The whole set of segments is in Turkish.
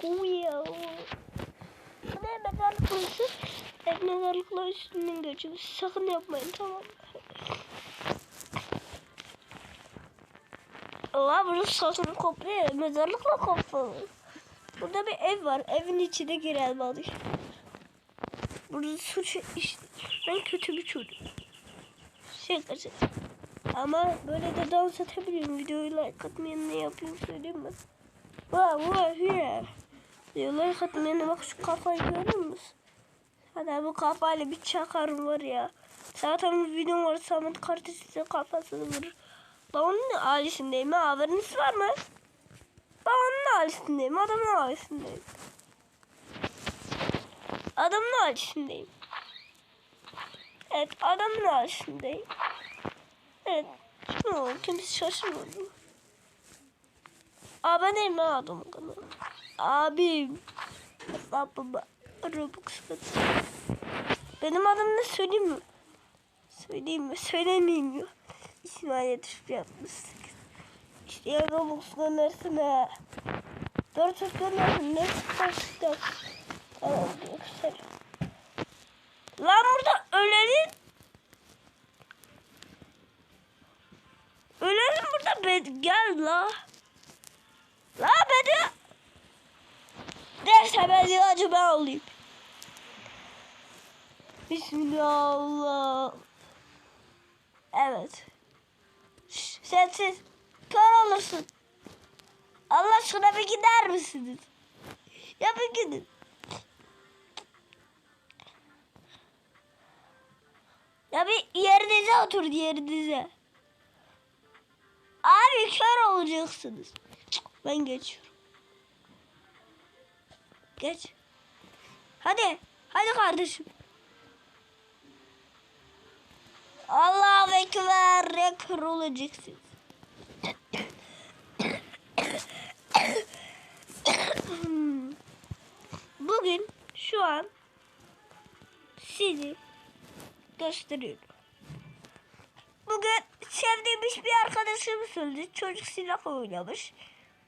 Kuya. Bu ne mezarlık burası? Evet mezarlıklar üstünden geçiyoruz. Sakın yapmayın tamam mı? Allah burası sakın komple mezarlıkla kapalı. Burada bir ev var. Evin içine girelim hadi. Burada suç işte. Ben kötü bir çocuk. Şaka şaka. Ama böyle de dans edebiliyorum. Videoyu like atmayan ne yapayım söyleyeyim mi? Vay vay here. Videoyu like atmayan bak şu kafayı görüyor musun? Hadi bu kafayla bir çakarım var ya. Zaten bir videom var Samet kardeşinin kafasını vurur. Ben onun ailesindeyim ha haberiniz var mı? Ben onun ailesindeyim adamın ailesindeyim. Adamın ailesindeyim. Evet adamın ailesindeyim. Evet. Kim o? Kimse şaşırmadı. Aa ben neyim lan adamın kanalı? Abim. Hesabıma Robux satın. Benim adım ne söyleyeyim mi? Söyleyeyim mi? Söylemeyeyim mi? İsmail Yatırıp yapmıştık. İşte ya Robux göndersene. Dört göndersin. Ne çıkarsın? Tamam yüksel. Lan burada ölenin Ölenin burada ben gel la. Beni. Neyse ben ilacı ben alayım. Bismillah. Evet. Şş, Sensiz kör olursun. Allah aşkına bir gider misiniz? Ya bir gidin. Ya bir yerinize otur yerinize. Abi kör olacaksınız. Ben geçiyorum. Geç. Hadi. Hadi kardeşim. Allahu Ekber. Olacaksınız. Bugün şu an sizi gösteriyorum. Bugün sevdiğim bir arkadaşımız öldü. Çocuk silah oynamış.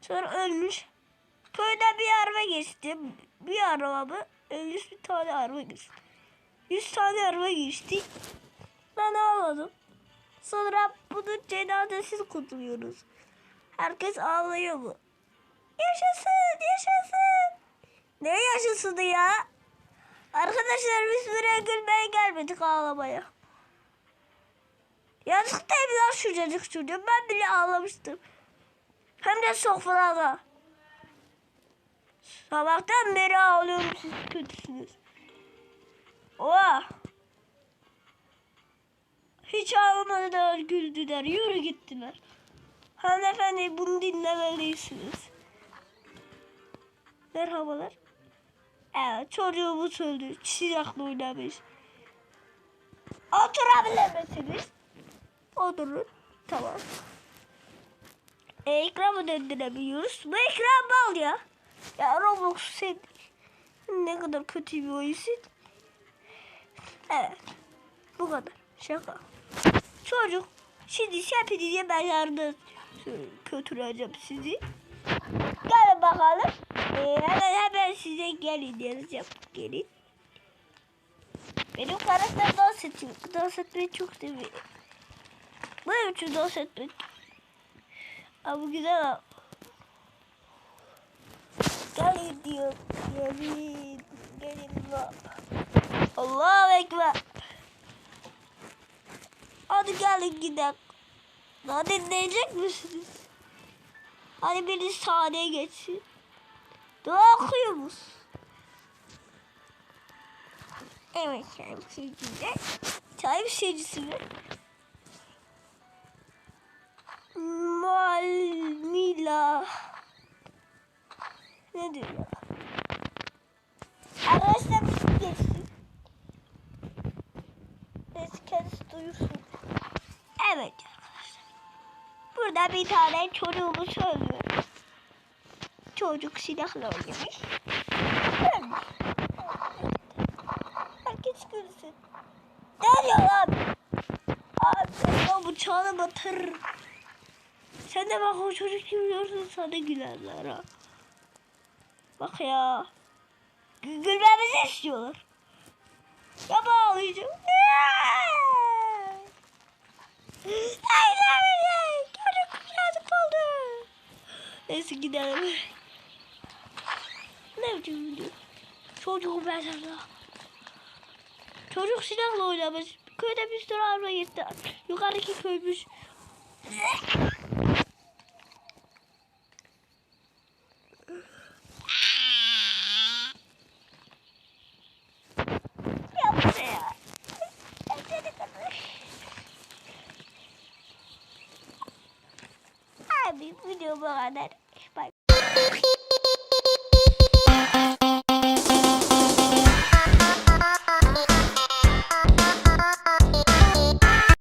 Sonra ölmüş. Köyden bir araba geçti. Bir araba mı? 100 bir tane araba geçti. 100 tane araba geçti. Ben ağladım. Sonra bunun cenazesini kutluyoruz. Herkes ağlıyor mu? Yaşasın, yaşasın. Ne yaşasını ya? Arkadaşlar biz buraya gülmeye gelmedik ağlamaya. Yazık değil lan şu çocuk çocuğu? Ben bile ağlamıştım. Hem de sofrada. Sabahtan beri ağlıyorum siz kötüsünüz. Oha. Hiç ağlamadılar güldüler. Yürü gittiler. Hanımefendi bunu dinlemelisiniz. Merhabalar. Evet çocuğumuz öldü. Silahla oynamış. Oturabilir misiniz? Oturun. Tamam. E, ekranı döndüremiyoruz. Bu ekran bal ya. Ya Roblox sen ne kadar kötü bir oyunsun. Evet. Bu kadar. Şaka. Çocuk. Şimdi şepi diye ben yardım götüreceğim sizi. Gelin bakalım. Ee, hemen hemen size gelin yazacağım. Gelin. Benim karakter dans ediyor. Dans etmeyi çok seviyorum. Bu için dans etmek. Ama güzel ha. Gelin diyor. Gelin. Bak. Allahu Ekber. Hadi gelin gidelim. Daha dinleyecek misiniz? Hadi biri sahneye geçsin. Dua okuyor musun? Evet yani sevgili. Çay mi? Malmila. Ne diyor? Arkadaşlar bir geçsin. Neyse kendisi duyursun. Evet arkadaşlar. Burada bir tane çocuğumuz öldü. Çocuk silahla oynamış. Ölmüş. Herkes gülsün. Ne lan? Abi o bıçağını batır. Sen de bak o çocuk gibi görsün sana gülerler ha. Bak ya. Gü- Gülmemizi istiyorlar. Ya bağlayacağım. Ay ay Çocuk yazık oldu. Neyse gidelim. Ne biçim video? Çocuğu ben sana. Çocuk silahla oynamış. Köyde bir sürü araba gitti. Yukarıdaki köymüş. Yapma ya. Abi video bu kadar. Bye.